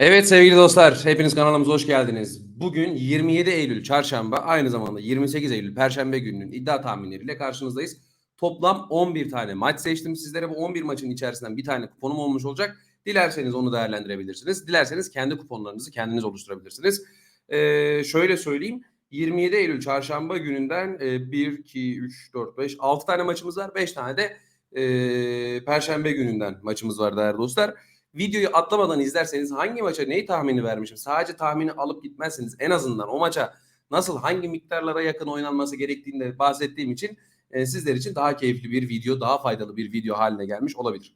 Evet sevgili dostlar, hepiniz kanalımıza hoş geldiniz. Bugün 27 Eylül Çarşamba, aynı zamanda 28 Eylül Perşembe gününün iddia tahminleriyle karşınızdayız. Toplam 11 tane maç seçtim sizlere. Bu 11 maçın içerisinden bir tane kuponum olmuş olacak. Dilerseniz onu değerlendirebilirsiniz. Dilerseniz kendi kuponlarınızı kendiniz oluşturabilirsiniz. Ee, şöyle söyleyeyim. 27 Eylül Çarşamba gününden e, 1, 2, 3, 4, 5, 6 tane maçımız var. 5 tane de e, Perşembe gününden maçımız var değerli dostlar videoyu atlamadan izlerseniz hangi maça neyi tahmini vermişim sadece tahmini alıp gitmezseniz en azından o maça nasıl hangi miktarlara yakın oynanması gerektiğinde bahsettiğim için e, sizler için daha keyifli bir video daha faydalı bir video haline gelmiş olabilir.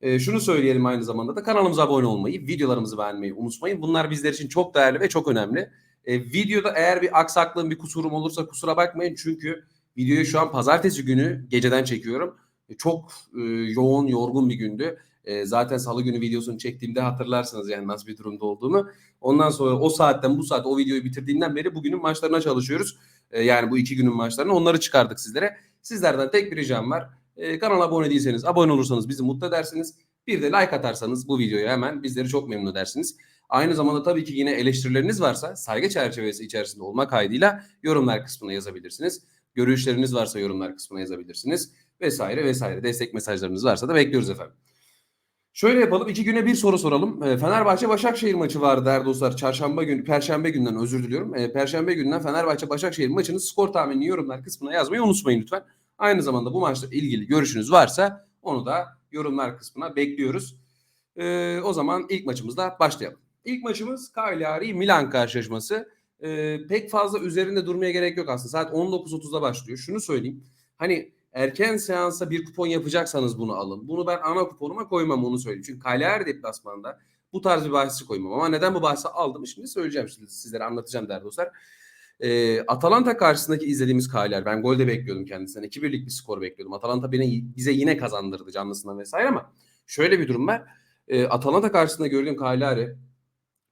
E, şunu söyleyelim aynı zamanda da kanalımıza abone olmayı videolarımızı beğenmeyi unutmayın. Bunlar bizler için çok değerli ve çok önemli. E, videoda eğer bir aksaklığım bir kusurum olursa kusura bakmayın çünkü videoyu şu an pazartesi günü geceden çekiyorum. E, çok e, yoğun yorgun bir gündü e, zaten salı günü videosunu çektiğimde hatırlarsınız yani nasıl bir durumda olduğunu. Ondan sonra o saatten bu saat o videoyu bitirdiğimden beri bugünün maçlarına çalışıyoruz. E, yani bu iki günün maçlarını onları çıkardık sizlere. Sizlerden tek bir ricam var. E, kanala abone değilseniz abone olursanız bizi mutlu edersiniz. Bir de like atarsanız bu videoya hemen bizleri çok memnun edersiniz. Aynı zamanda tabii ki yine eleştirileriniz varsa saygı çerçevesi içerisinde olmak kaydıyla yorumlar kısmına yazabilirsiniz. Görüşleriniz varsa yorumlar kısmına yazabilirsiniz. Vesaire vesaire. Destek mesajlarınız varsa da bekliyoruz efendim. Şöyle yapalım. iki güne bir soru soralım. E, Fenerbahçe Başakşehir maçı vardı değerli dostlar. Çarşamba günü, Perşembe günden özür diliyorum. E, Perşembe gününden Fenerbahçe Başakşehir maçının skor tahminini yorumlar kısmına yazmayı unutmayın lütfen. Aynı zamanda bu maçla ilgili görüşünüz varsa onu da yorumlar kısmına bekliyoruz. E, o zaman ilk maçımızda başlayalım. İlk maçımız Cagliari Milan karşılaşması. Pek fazla üzerinde durmaya gerek yok aslında. Saat 19.30'da başlıyor. Şunu söyleyeyim. Hani erken seansa bir kupon yapacaksanız bunu alın. Bunu ben ana kuponuma koymam onu söyleyeyim. Çünkü Cagliari deplasmanda bu tarz bir bahsi koymam. Ama neden bu bahsi aldım şimdi söyleyeceğim şimdi sizlere anlatacağım değerli dostlar. Ee, Atalanta karşısındaki izlediğimiz Cagliari ben golde bekliyordum kendisinden. 2-1'lik bir skor bekliyordum. Atalanta beni, bize yine kazandırdı canlısından vesaire ama şöyle bir durum var. Ee, Atalanta karşısında gördüğüm Cagliari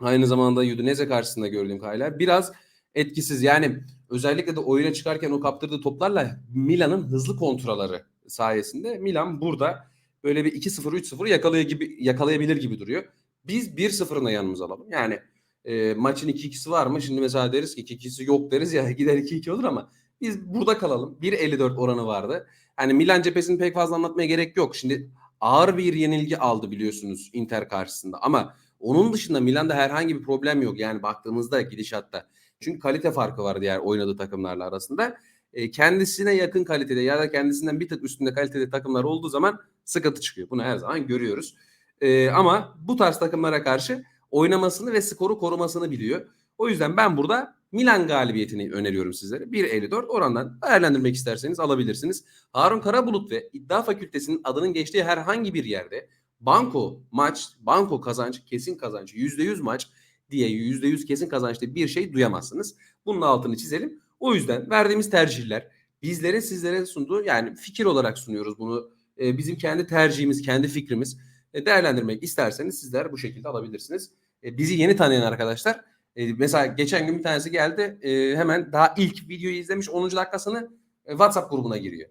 aynı zamanda Udinese karşısında gördüğüm Cagliari biraz etkisiz. Yani özellikle de oyuna çıkarken o kaptırdığı toplarla Milan'ın hızlı kontraları sayesinde Milan burada böyle bir 2-0 3-0 yakalaya gibi yakalayabilir gibi duruyor. Biz 1-0'ına yanımıza alalım. Yani e, maçın 2-2'si var mı? Şimdi mesela deriz ki 2-2'si yok deriz ya gider 2-2 olur ama biz burada kalalım. 1.54 oranı vardı. Yani Milan cephesini pek fazla anlatmaya gerek yok. Şimdi ağır bir yenilgi aldı biliyorsunuz Inter karşısında ama onun dışında Milan'da herhangi bir problem yok. Yani baktığımızda gidişatta. Çünkü kalite farkı var diğer oynadığı takımlarla arasında. E, kendisine yakın kalitede ya da kendisinden bir tık üstünde kalitede takımlar olduğu zaman sıkıntı çıkıyor. Bunu her zaman görüyoruz. E, ama bu tarz takımlara karşı oynamasını ve skoru korumasını biliyor. O yüzden ben burada Milan galibiyetini öneriyorum sizlere. 1.54 orandan değerlendirmek isterseniz alabilirsiniz. Harun Karabulut ve İddia Fakültesinin adının geçtiği herhangi bir yerde banko maç, banko kazanç, kesin kazanç, %100 maç diye %100 kesin kazançlı bir şey duyamazsınız. Bunun altını çizelim. O yüzden verdiğimiz tercihler bizlere sizlere sunduğu yani fikir olarak sunuyoruz bunu. E, bizim kendi tercihimiz, kendi fikrimiz. E, değerlendirmek isterseniz sizler bu şekilde alabilirsiniz. E, bizi yeni tanıyan arkadaşlar e, mesela geçen gün bir tanesi geldi e, hemen daha ilk videoyu izlemiş 10. dakikasını e, WhatsApp grubuna giriyor.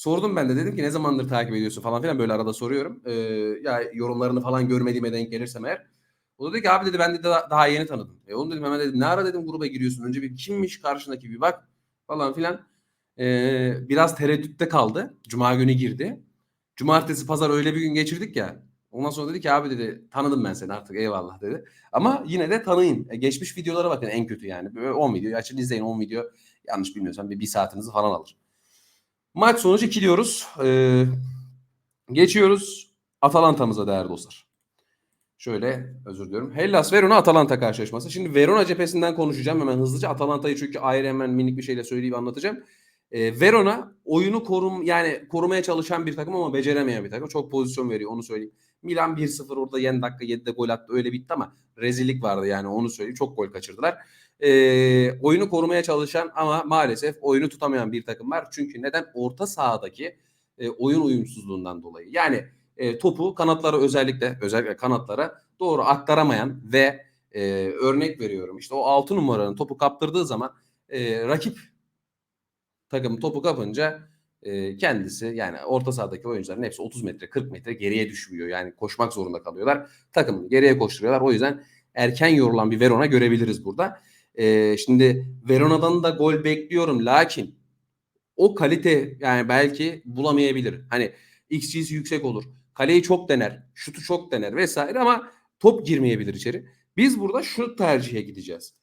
Sordum ben de dedim ki ne zamandır takip ediyorsun falan filan böyle arada soruyorum. E, ya yorumlarını falan görmediğime denk gelirsem eğer. O da dedi ki abi dedi ben de daha, daha yeni tanıdım. E onu dedim hemen dedim ne ara dedim gruba giriyorsun. Önce bir kimmiş karşındaki bir bak falan filan. Ee, biraz tereddütte kaldı. Cuma günü girdi. Cumartesi pazar öyle bir gün geçirdik ya. Ondan sonra dedi ki abi dedi tanıdım ben seni artık eyvallah dedi. Ama yine de tanıyın. E, geçmiş videolara bakın en kötü yani. Böyle 10 video açın izleyin 10 video. Yanlış bilmiyorsam bir, bir saatinizi falan alır. Maç sonucu 2 diyoruz. Ee, geçiyoruz Atalanta'mıza değerli dostlar. Şöyle özür diliyorum. Hellas Verona Atalanta karşılaşması. Şimdi Verona cephesinden konuşacağım hemen hızlıca. Atalanta'yı çünkü ayrı hemen minik bir şeyle söyleyip anlatacağım. E, Verona oyunu korum yani korumaya çalışan bir takım ama beceremeyen bir takım. Çok pozisyon veriyor onu söyleyeyim. Milan 1-0 orada yen dakika 7'de gol attı öyle bitti ama rezillik vardı yani onu söyleyeyim. Çok gol kaçırdılar. E, oyunu korumaya çalışan ama maalesef oyunu tutamayan bir takım var. Çünkü neden? Orta sahadaki e, oyun uyumsuzluğundan dolayı. Yani e, topu kanatlara özellikle özellikle kanatlara doğru aktaramayan ve e, örnek veriyorum işte o 6 numaranın topu kaptırdığı zaman e, rakip takım topu kapınca kendisi yani orta sahadaki oyuncuların hepsi 30 metre 40 metre geriye düşmüyor. Yani koşmak zorunda kalıyorlar. Takımını geriye koşturuyorlar. O yüzden erken yorulan bir Verona görebiliriz burada. Şimdi Verona'dan da gol bekliyorum. Lakin o kalite yani belki bulamayabilir. Hani XG'si yüksek olur. Kaleyi çok dener. Şutu çok dener vesaire ama top girmeyebilir içeri. Biz burada şu tercihe gideceğiz.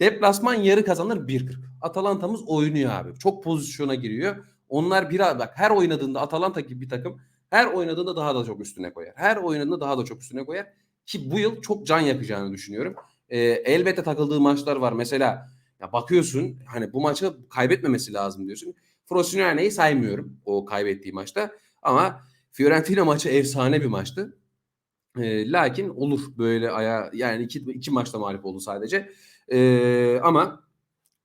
Deplasman yarı kazanır 1.40. Atalanta's oynuyor abi. Çok pozisyona giriyor. Onlar bir bak her oynadığında Atalanta gibi bir takım her oynadığında daha da çok üstüne koyar. Her oynadığında daha da çok üstüne koyar. Ki bu yıl çok can yakacağını düşünüyorum. Ee, elbette takıldığı maçlar var. Mesela ya bakıyorsun hani bu maçı kaybetmemesi lazım diyorsun. Frosinone'yi saymıyorum o kaybettiği maçta. Ama Fiorentina maçı efsane bir maçtı. E, lakin olur böyle aya yani iki, iki maçta mağlup oldu sadece. E, ama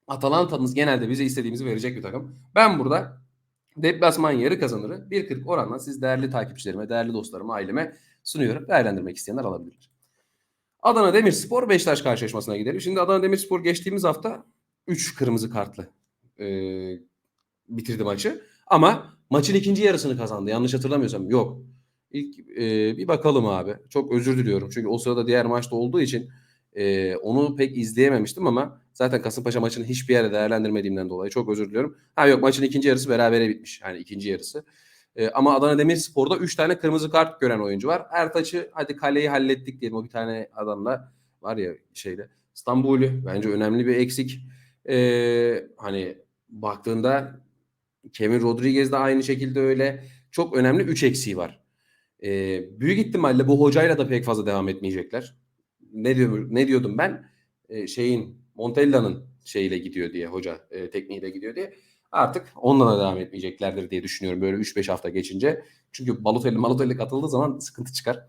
Atalanta'mız genelde bize istediğimizi verecek bir takım. Ben burada deplasman yarı kazanırı 1.40 oranla siz değerli takipçilerime, değerli dostlarıma, aileme sunuyorum. Değerlendirmek isteyenler alabilirler. Adana Demirspor Beşiktaş karşılaşmasına gidelim. Şimdi Adana Demirspor geçtiğimiz hafta 3 kırmızı kartlı e, bitirdi maçı. Ama maçın ikinci yarısını kazandı. Yanlış hatırlamıyorsam. Yok. İlk e, bir bakalım abi. Çok özür diliyorum. Çünkü o sırada diğer maçta olduğu için e, onu pek izleyememiştim ama zaten Kasımpaşa maçını hiçbir yere değerlendirmediğimden dolayı çok özür diliyorum. Ha yok maçın ikinci yarısı berabere bitmiş. Yani ikinci yarısı. E, ama Adana Demirspor'da 3 tane kırmızı kart gören oyuncu var. Ertaç'ı hadi kaleyi hallettik diyelim. O bir tane adamla var ya şeyde. İstanbul'u bence önemli bir eksik. E, hani baktığında Kevin Rodriguez de aynı şekilde öyle. Çok önemli 3 eksiği var. E, büyük ihtimalle bu hocayla da pek fazla devam etmeyecekler. Ne diyor ne diyordum ben? E, şeyin Montella'nın şeyiyle gidiyor diye hoca e, tekniğiyle gidiyor diye. Artık onunla da devam etmeyeceklerdir diye düşünüyorum böyle 3-5 hafta geçince. Çünkü Balotelli Malotelli katıldığı zaman sıkıntı çıkar.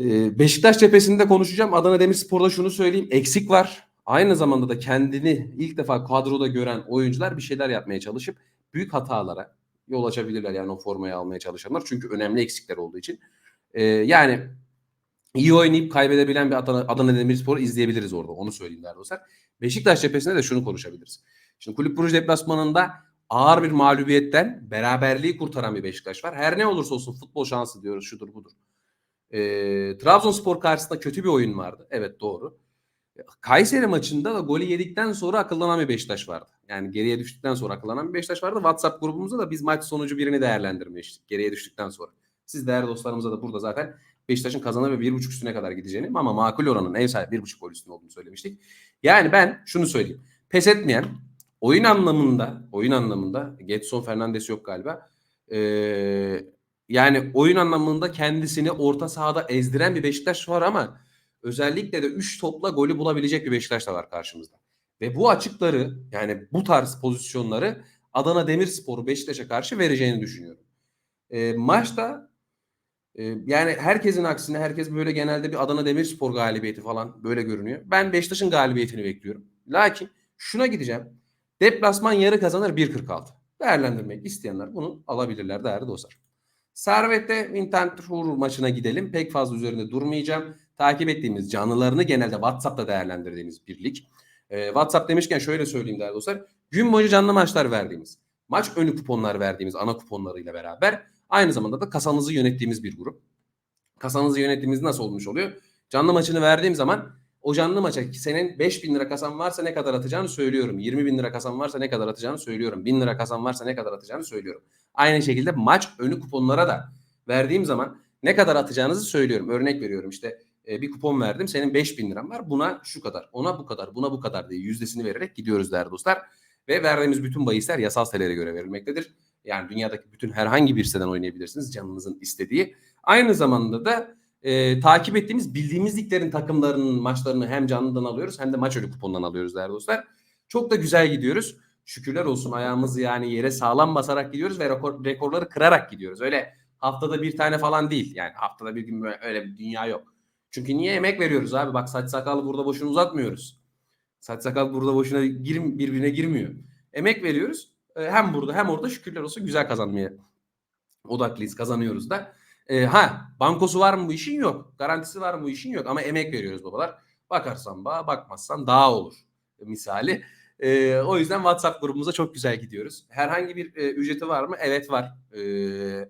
E, Beşiktaş cephesinde konuşacağım. Adana Demirspor'da şunu söyleyeyim. Eksik var. Aynı zamanda da kendini ilk defa kadroda gören oyuncular bir şeyler yapmaya çalışıp büyük hatalara yol açabilirler yani o formayı almaya çalışanlar. Çünkü önemli eksikler olduğu için. Ee, yani iyi oynayıp kaybedebilen bir Adana, Adana Demirspor'u izleyebiliriz orada. Onu söyleyeyim değerli dostlar. Beşiktaş cephesinde de şunu konuşabiliriz. Şimdi Kulüp Brugge deplasmanında ağır bir mağlubiyetten beraberliği kurtaran bir Beşiktaş var. Her ne olursa olsun futbol şansı diyoruz şudur budur. Ee, Trabzonspor karşısında kötü bir oyun vardı. Evet doğru. Kayseri maçında da golü yedikten sonra akıllanan bir Beşiktaş vardı. Yani geriye düştükten sonra akıllanan bir Beşiktaş vardı. WhatsApp grubumuzda da biz maç sonucu birini değerlendirmiştik geriye düştükten sonra. Siz değerli dostlarımıza da burada zaten Beşiktaş'ın kazanır ve bir buçuk üstüne kadar gideceğini ama makul oranın ev sahibi bir buçuk gol üstüne olduğunu söylemiştik. Yani ben şunu söyleyeyim. Pes etmeyen oyun anlamında oyun anlamında Getson Fernandes yok galiba. Ee, yani oyun anlamında kendisini orta sahada ezdiren bir Beşiktaş var ama özellikle de 3 topla golü bulabilecek bir Beşiktaş da var karşımızda. Ve bu açıkları yani bu tarz pozisyonları Adana Demirspor'u Beşiktaş'a karşı vereceğini düşünüyorum. E, maçta yani herkesin aksine herkes böyle genelde bir Adana Demirspor galibiyeti falan böyle görünüyor. Ben Beşiktaş'ın galibiyetini bekliyorum. Lakin şuna gideceğim. Deplasman yarı kazanır 1.46. Değerlendirmek isteyenler bunu alabilirler değerli dostlar. Servet'te Winterthur maçına gidelim. Pek fazla üzerinde durmayacağım. Takip ettiğimiz canlılarını genelde WhatsApp'ta değerlendirdiğimiz bir lig. Ee, WhatsApp demişken şöyle söyleyeyim değerli dostlar. Gün boyunca canlı maçlar verdiğimiz, maç önü kuponlar verdiğimiz ana kuponlarıyla beraber aynı zamanda da kasanızı yönettiğimiz bir grup. Kasanızı yönettiğimiz nasıl olmuş oluyor? Canlı maçını verdiğim zaman o canlı maça senin 5 bin lira kasan varsa ne kadar atacağını söylüyorum. 20 bin lira kasan varsa ne kadar atacağını söylüyorum. 1000 lira kasan varsa ne kadar atacağını söylüyorum. Aynı şekilde maç önü kuponlara da verdiğim zaman ne kadar atacağınızı söylüyorum. Örnek veriyorum işte e, bir kupon verdim. Senin 5 bin liran var. Buna şu kadar, ona bu kadar, buna bu kadar diye yüzdesini vererek gidiyoruz değerli dostlar. Ve verdiğimiz bütün bahisler yasal sitelere göre verilmektedir. Yani dünyadaki bütün herhangi bir siteden oynayabilirsiniz canınızın istediği. Aynı zamanda da e, takip ettiğimiz bildiğimiz liglerin takımlarının maçlarını hem canlıdan alıyoruz hem de maç ölü kupondan alıyoruz değerli dostlar. Çok da güzel gidiyoruz. Şükürler olsun ayağımızı yani yere sağlam basarak gidiyoruz ve rekor, rekorları kırarak gidiyoruz. Öyle haftada bir tane falan değil. Yani haftada bir gün öyle bir dünya yok. Çünkü niye emek veriyoruz abi? Bak saç sakal burada boşuna uzatmıyoruz. Saç sakal burada boşuna gir, birbirine girmiyor. Emek veriyoruz. Hem burada hem orada şükürler olsun güzel kazanmaya odaklıyız. Kazanıyoruz da. E, ha bankosu var mı bu işin yok. Garantisi var mı bu işin yok. Ama emek veriyoruz babalar. Bakarsan bağ bakmazsan daha olur. Misali. Ee, o yüzden WhatsApp grubumuza çok güzel gidiyoruz. Herhangi bir e, ücreti var mı? Evet var. Ee,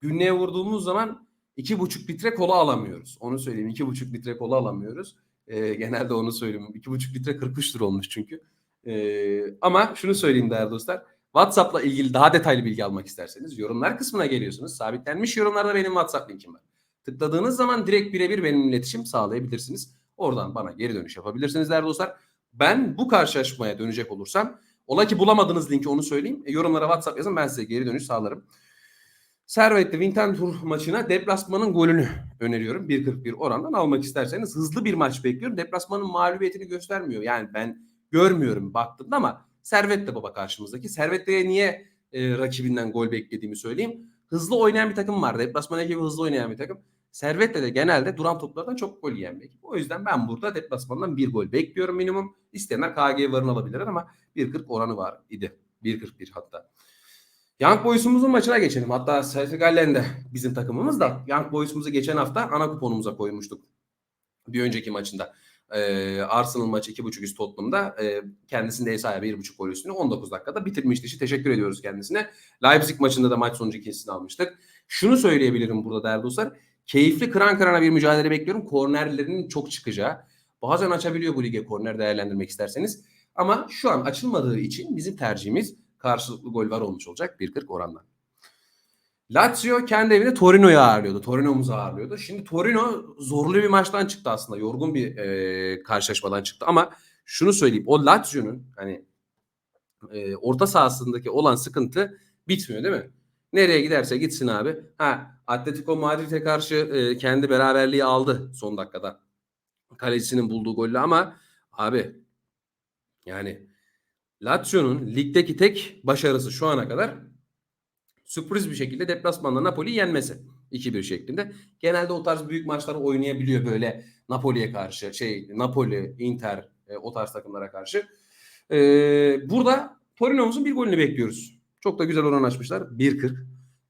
günlüğe vurduğumuz zaman iki buçuk litre kola alamıyoruz. Onu söyleyeyim. iki buçuk litre kola alamıyoruz. Ee, genelde onu söyleyeyim. İki buçuk litre 43 lira olmuş çünkü. Ee, ama şunu söyleyeyim değerli dostlar. WhatsApp'la ilgili daha detaylı bilgi almak isterseniz yorumlar kısmına geliyorsunuz. Sabitlenmiş yorumlarda benim WhatsApp linkim var. Tıkladığınız zaman direkt birebir benimle iletişim sağlayabilirsiniz. Oradan bana geri dönüş yapabilirsiniz değerli dostlar. Ben bu karşılaşmaya dönecek olursam ola ki bulamadığınız linki onu söyleyeyim. E, yorumlara WhatsApp yazın ben size geri dönüş sağlarım. Servet'te Winter Tour maçına deplasmanın golünü öneriyorum. 1.41 orandan almak isterseniz hızlı bir maç bekliyorum. Deplasmanın mağlubiyetini göstermiyor. Yani ben görmüyorum baktığımda ama Servet de baba karşımızdaki. Servet'te niye e, rakibinden gol beklediğimi söyleyeyim. Hızlı oynayan bir takım var. Deplasman ekibi hızlı oynayan bir takım. Servet'te de genelde duran toplardan çok gol yiyen bir ekip. O yüzden ben burada deplasmandan bir gol bekliyorum minimum. İsteyenler KG varını alabilirler ama 1.40 oranı var idi. 1.41 hatta. Young Boys'umuzun maçına geçelim. Hatta Celtic Gallen de bizim takımımız da Young Boys'umuzu geçen hafta ana kuponumuza koymuştuk. Bir önceki maçında. Ee, Arsenal maçı 2.5 üst Tottenham'da e, kendisinde ev sahibi 1.5 gol üstünü 19 dakikada bitirmişti. İşte teşekkür ediyoruz kendisine. Leipzig maçında da maç sonucu ikincisini almıştık. Şunu söyleyebilirim burada değerli dostlar. Keyifli kıran kırana bir mücadele bekliyorum. Kornerlerinin çok çıkacağı. Bazen açabiliyor bu lige korner değerlendirmek isterseniz. Ama şu an açılmadığı için bizim tercihimiz karşılıklı gol var olmuş olacak 1.40 oranla. Lazio kendi evinde Torino'yu ağırlıyordu. Torino'muzu ağırlıyordu. Şimdi Torino zorlu bir maçtan çıktı aslında. Yorgun bir e, karşılaşmadan çıktı. Ama şunu söyleyeyim. O Lazio'nun hani e, orta sahasındaki olan sıkıntı bitmiyor değil mi? Nereye giderse gitsin abi. Ha Atletico Madrid'e karşı e, kendi beraberliği aldı son dakikada. Kalecisinin bulduğu golle ama abi yani Lazio'nun ligdeki tek başarısı şu ana kadar sürpriz bir şekilde deplasmanda Napoli'yi yenmesi. 2-1 şeklinde. Genelde o tarz büyük maçları oynayabiliyor böyle Napoli'ye karşı. Şey Napoli, Inter e, o tarz takımlara karşı. E, burada Torino'muzun bir golünü bekliyoruz. Çok da güzel oran açmışlar. 1.40.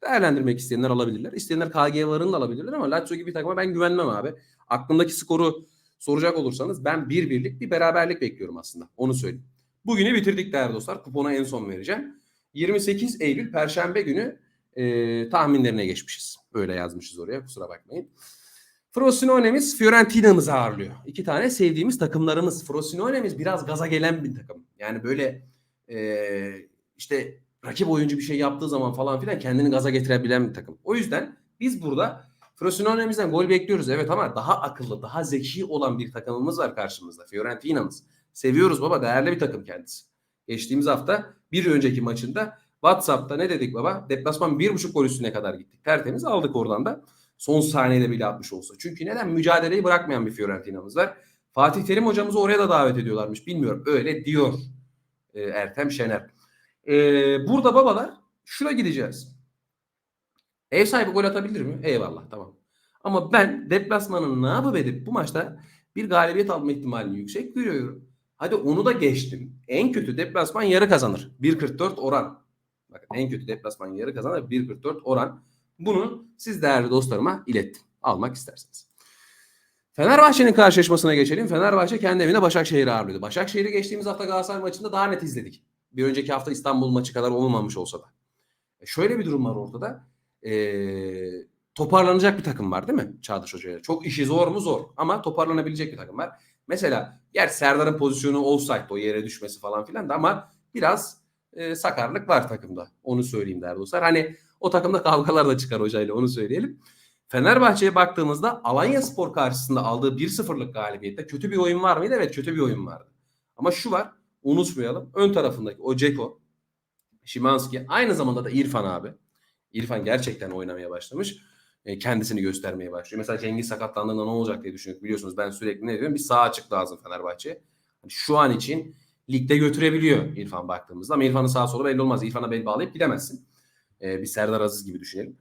Değerlendirmek isteyenler alabilirler. İsteyenler KG varını da alabilirler ama Lazio gibi bir takıma ben güvenmem abi. Aklımdaki skoru soracak olursanız ben bir birlik bir beraberlik bekliyorum aslında. Onu söyleyeyim. Bugünü bitirdik değerli dostlar. Kupona en son vereceğim. 28 Eylül Perşembe günü e, tahminlerine geçmişiz. Böyle yazmışız oraya kusura bakmayın. Frosinone'miz Fiorentina'mızı ağırlıyor. İki tane sevdiğimiz takımlarımız. Frosinone'miz biraz gaza gelen bir takım. Yani böyle e, işte rakip oyuncu bir şey yaptığı zaman falan filan kendini gaza getirebilen bir takım. O yüzden biz burada Frosinone'mizden gol bekliyoruz evet ama daha akıllı, daha zeki olan bir takımımız var karşımızda. Fiorentina'mız. Seviyoruz baba değerli bir takım kendisi. Geçtiğimiz hafta bir önceki maçında WhatsApp'ta ne dedik baba? Deplasman bir buçuk gol üstüne kadar gittik. Tertemiz aldık oradan da. Son saniyede bile atmış olsa. Çünkü neden? Mücadeleyi bırakmayan bir Fiorentina'mız var. Fatih Terim hocamızı oraya da davet ediyorlarmış. Bilmiyorum. Öyle diyor e, Ertem Şener. E, burada babalar şuna gideceğiz. Ev sahibi gol atabilir mi? Eyvallah tamam. Ama ben deplasmanın ne yapıp edip bu maçta bir galibiyet alma ihtimalini yüksek görüyorum. Hadi onu da geçtim. En kötü deplasman yarı kazanır. 1.44 oran. Bakın en kötü deplasman yarı kazanır. 1.44 oran. Bunu siz değerli dostlarıma ilettim. Almak isterseniz. Fenerbahçe'nin karşılaşmasına geçelim. Fenerbahçe kendi evinde Başakşehir'i ağırlıyordu. Başakşehir'i geçtiğimiz hafta Galatasaray maçında daha net izledik. Bir önceki hafta İstanbul maçı kadar olmamış olsa da. E şöyle bir durum var ortada. Ee, toparlanacak bir takım var değil mi Çağdaş Hoca'ya? Çok işi zor mu zor ama toparlanabilecek bir takım var. Mesela yer Serdar'ın pozisyonu offside o yere düşmesi falan filan da ama biraz e, sakarlık var takımda. Onu söyleyeyim değerli dostlar. Hani o takımda kavgalar da çıkar hocayla onu söyleyelim. Fenerbahçe'ye baktığımızda Alanya Spor karşısında aldığı 1-0'lık galibiyette kötü bir oyun var mıydı? Evet kötü bir oyun vardı. Ama şu var unutmayalım. Ön tarafındaki o Ceko, Şimanski aynı zamanda da İrfan abi. İrfan gerçekten oynamaya başlamış. E, kendisini göstermeye başlıyor. Mesela Cengiz sakatlandığında ne olacak diye düşünüyorum. Biliyorsunuz ben sürekli ne diyorum? Bir sağ açık lazım Fenerbahçe. Yani şu an için ligde götürebiliyor İrfan baktığımızda. Ama İrfan'ın sağ solu belli olmaz. İrfan'a bel bağlayıp gidemezsin. E, bir Serdar Aziz gibi düşünelim.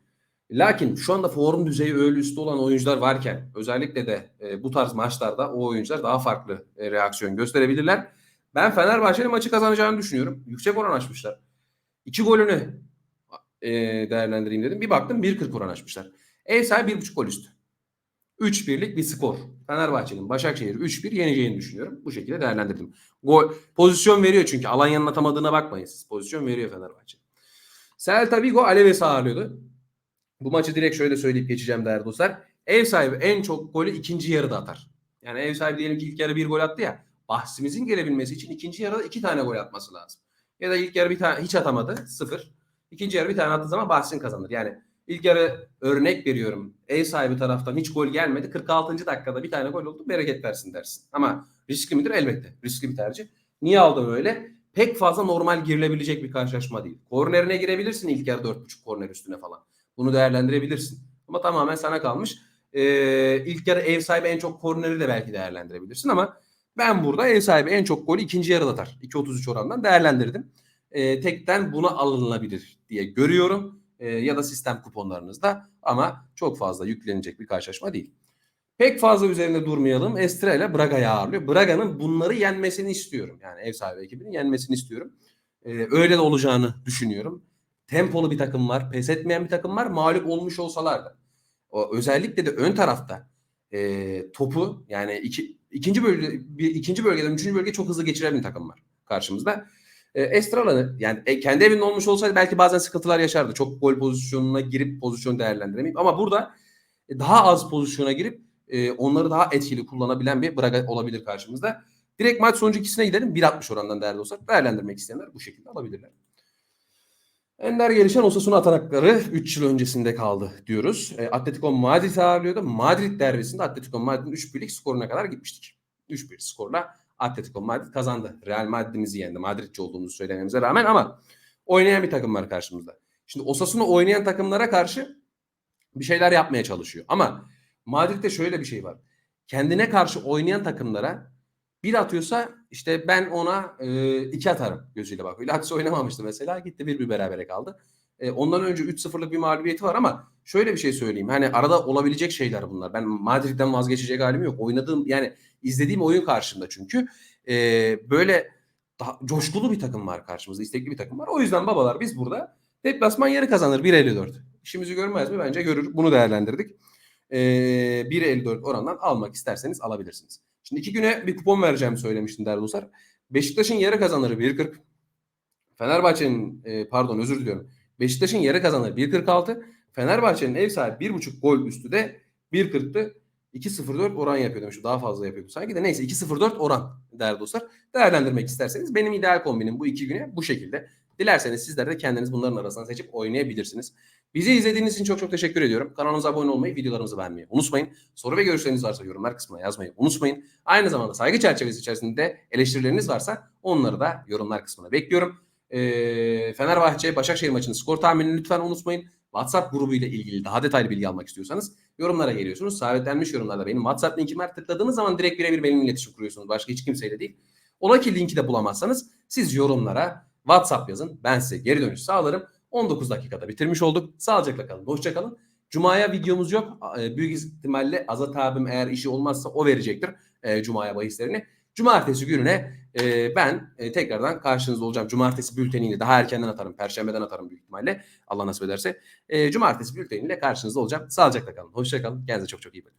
Lakin şu anda form düzeyi öyle üstü olan oyuncular varken özellikle de e, bu tarz maçlarda o oyuncular daha farklı reaksiyon gösterebilirler. Ben Fenerbahçe'nin maçı kazanacağını düşünüyorum. Yüksek oran açmışlar. İki golünü değerlendireyim dedim. Bir baktım 1.40 oran açmışlar. Ev sahibi 1.5 gol üstü. 3-1'lik bir skor. Fenerbahçe'nin Başakşehir 3-1 yeneceğini düşünüyorum. Bu şekilde değerlendirdim. Gol pozisyon veriyor çünkü. Alanya'nın atamadığına bakmayın siz. Pozisyon veriyor Fenerbahçe. Celta Vigo Aleves'i ağırlıyordu. Bu maçı direkt şöyle söyleyip geçeceğim değerli dostlar. Ev sahibi en çok golü ikinci yarıda atar. Yani ev sahibi diyelim ki ilk yarı bir gol attı ya. Bahsimizin gelebilmesi için ikinci yarıda iki tane gol atması lazım. Ya da ilk yarı bir tane hiç atamadı. Sıfır. İkinci yarı bir tane attığı zaman bahsin kazanır. Yani ilk yarı örnek veriyorum. Ev sahibi taraftan hiç gol gelmedi. 46. dakikada bir tane gol oldu. Bereket versin dersin. Ama riskli midir? Elbette. Riskli bir tercih. Niye aldım öyle? Pek fazla normal girilebilecek bir karşılaşma değil. Kornerine girebilirsin ilk yarı 4.5 korner üstüne falan. Bunu değerlendirebilirsin. Ama tamamen sana kalmış. Ee, ilk yarı ev sahibi en çok korneri de belki değerlendirebilirsin ama ben burada ev sahibi en çok golü ikinci yarıda atar. 2.33 orandan değerlendirdim. Ee, tekten buna alınabilir diye görüyorum. Ee, ya da sistem kuponlarınızda ama çok fazla yüklenecek bir karşılaşma değil. Pek fazla üzerinde durmayalım. Estra ile Braga'yı ağırlıyor. Braga'nın bunları yenmesini istiyorum. Yani ev sahibi ekibinin yenmesini istiyorum. Ee, öyle de olacağını düşünüyorum. Tempolu bir takım var. Pes etmeyen bir takım var. Mağlup olmuş olsalar da. Özellikle de ön tarafta e, topu yani iki, ikinci bölge bir, ikinci bölgeden üçüncü bölge çok hızlı geçiren bir takım var karşımızda. E, yani e, kendi evinde olmuş olsaydı belki bazen sıkıntılar yaşardı. Çok gol pozisyonuna girip pozisyon değerlendiremeyip ama burada e, daha az pozisyona girip e, onları daha etkili kullanabilen bir Braga olabilir karşımızda. Direkt maç sonucu ikisine gidelim. 1.60 orandan değerli olsak değerlendirmek isteyenler bu şekilde alabilirler. Ender gelişen Osasuna atanakları 3 yıl öncesinde kaldı diyoruz. E, Atletico Madrid ağırlıyordu. Madrid derbisinde Atletico Madrid'in 3-1'lik skoruna kadar gitmiştik. 3-1 skorla Atletico Madrid kazandı. Real Madrid'imizi yendi. Madridci olduğumuzu söylememize rağmen ama oynayan bir takım var karşımızda. Şimdi Osasuna oynayan takımlara karşı bir şeyler yapmaya çalışıyor. Ama Madrid'de şöyle bir şey var. Kendine karşı oynayan takımlara bir atıyorsa işte ben ona e, iki atarım gözüyle bakıyor. Lazio oynamamıştı mesela. Gitti bir bir berabere kaldı. E, ondan önce 3-0'lık bir mağlubiyeti var ama şöyle bir şey söyleyeyim. Hani arada olabilecek şeyler bunlar. Ben Madrid'den vazgeçecek halim yok. Oynadığım yani izlediğim oyun karşımda çünkü. E, böyle daha coşkulu bir takım var karşımızda. istekli bir takım var. O yüzden babalar biz burada deplasman yarı kazanır 1.54. İşimizi görmez mi? Bence görür. Bunu değerlendirdik. E, 1.54 orandan almak isterseniz alabilirsiniz. Şimdi iki güne bir kupon vereceğimi söylemiştim değerli dostlar. Beşiktaş'ın yarı kazanırı 1.40. Fenerbahçe'nin e, pardon özür diliyorum. Beşiktaş'ın yarı kazanırı 1.46. Fenerbahçe'nin ev sahibi 1.5 gol üstü de 1.40'tı. 2.04 oran yapıyordum. Şu daha fazla yapıyordu sanki de neyse 2.04 oran değerli dostlar. Değerlendirmek isterseniz benim ideal kombinim bu iki güne bu şekilde. Dilerseniz sizler de kendiniz bunların arasından seçip oynayabilirsiniz. Bizi izlediğiniz için çok çok teşekkür ediyorum. Kanalımıza abone olmayı, videolarımızı beğenmeyi unutmayın. Soru ve görüşleriniz varsa yorumlar kısmına yazmayı unutmayın. Aynı zamanda saygı çerçevesi içerisinde eleştirileriniz varsa onları da yorumlar kısmına bekliyorum. Ee, Fenerbahçe Başakşehir maçının skor tahminini lütfen unutmayın. WhatsApp grubu ile ilgili daha detaylı bilgi almak istiyorsanız yorumlara geliyorsunuz. Sabitlenmiş yorumlarda benim WhatsApp linkim var. Tıkladığınız zaman direkt birebir benimle iletişim kuruyorsunuz. Başka hiç kimseyle değil. Ola ki linki de bulamazsanız siz yorumlara WhatsApp yazın. Ben size geri dönüş sağlarım. 19 dakikada bitirmiş olduk. Sağlıcakla kalın. Hoşça kalın. Cuma'ya videomuz yok. E, büyük ihtimalle Azat abim eğer işi olmazsa o verecektir e, Cuma'ya bahislerini. Cumartesi gününe e, ben e, tekrardan karşınızda olacağım. Cumartesi bülteniyle daha erkenden atarım. Perşembeden atarım büyük ihtimalle. Allah nasip ederse. E, Cumartesi bülteniyle karşınızda olacağım. Sağlıcakla kalın. Hoşça kalın. Kendinize çok çok iyi bakın.